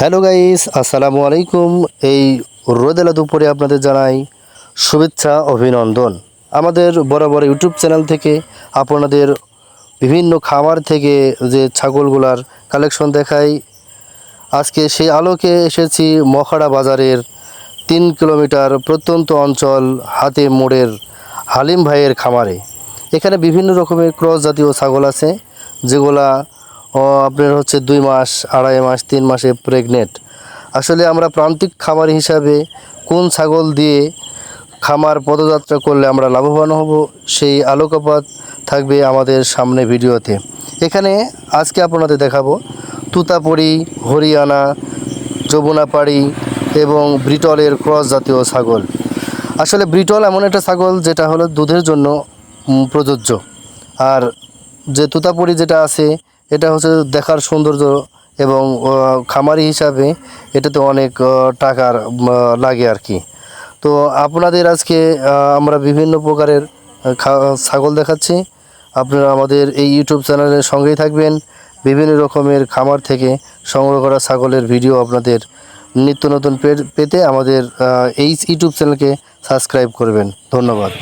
Hello guys আসসালামু আলাইকুম এই রোদেলা দুপুরে আপনাদের জানাই শুভেচ্ছা, অভিনন্দন। আমাদের বরাবর ইউটিউব চ্যানেল থেকে আপনাদের বিভিন্ন খামার থেকে যে ছাগলগুলার কালেকশন দেখাই। আজকে সেই আলোকে এসেছি মখাড়া বাজারের তিন কিলোমিটার প্রত্যন্ত অঞ্চল হাতে মোড়ের হালিম ভাইয়ের খামারে। এখানে বিভিন্ন রকমের ক্রস জাতীয় ছাগল আছে, যেগুলা আপনার হচ্ছে দুই মাস, আড়াই মাস, তিন মাসে প্রেগনেন্ট আসলে আমরা প্রান্তিক খামার হিসাবে কোন ছাগল দিয়ে খামার পদযাত্রা করলে আমরা লাভবান হব, সেই আলোকপাত থাকবে আমাদের সামনে ভিডিওতে। এখানে আজকে আপনাদের দেখাবো তুতাপড়ি, হরিয়ানা, যমুনাপাড়ি এবং ব্রিটলের ক্রস জাতীয় ছাগল। আসলে ব্রিটল এমন একটা ছাগল যেটা হলো দুধের জন্য প্রযোজ্য। আর যে তুতাপুরি যেটা আছে, এটা হচ্ছে দেখার সৌন্দর্য এবং খামারি হিসাবে এটাতে অনেক টাকার লাগে আর কি তো আপনাদের আজকে আমরা বিভিন্ন প্রকারের ছাগল দেখাচ্ছি। আপনারা আমাদের এই ইউটিউব চ্যানেলের সঙ্গেই থাকবেন। বিভিন্ন রকমের খামার থেকে সংগ্রহ করা ছাগলের ভিডিও আপনাদের নিত্য নতুন পেতে আমাদের এই ইউটিউব চ্যানেলকে সাবস্ক্রাইব করবেন। ধন্যবাদ।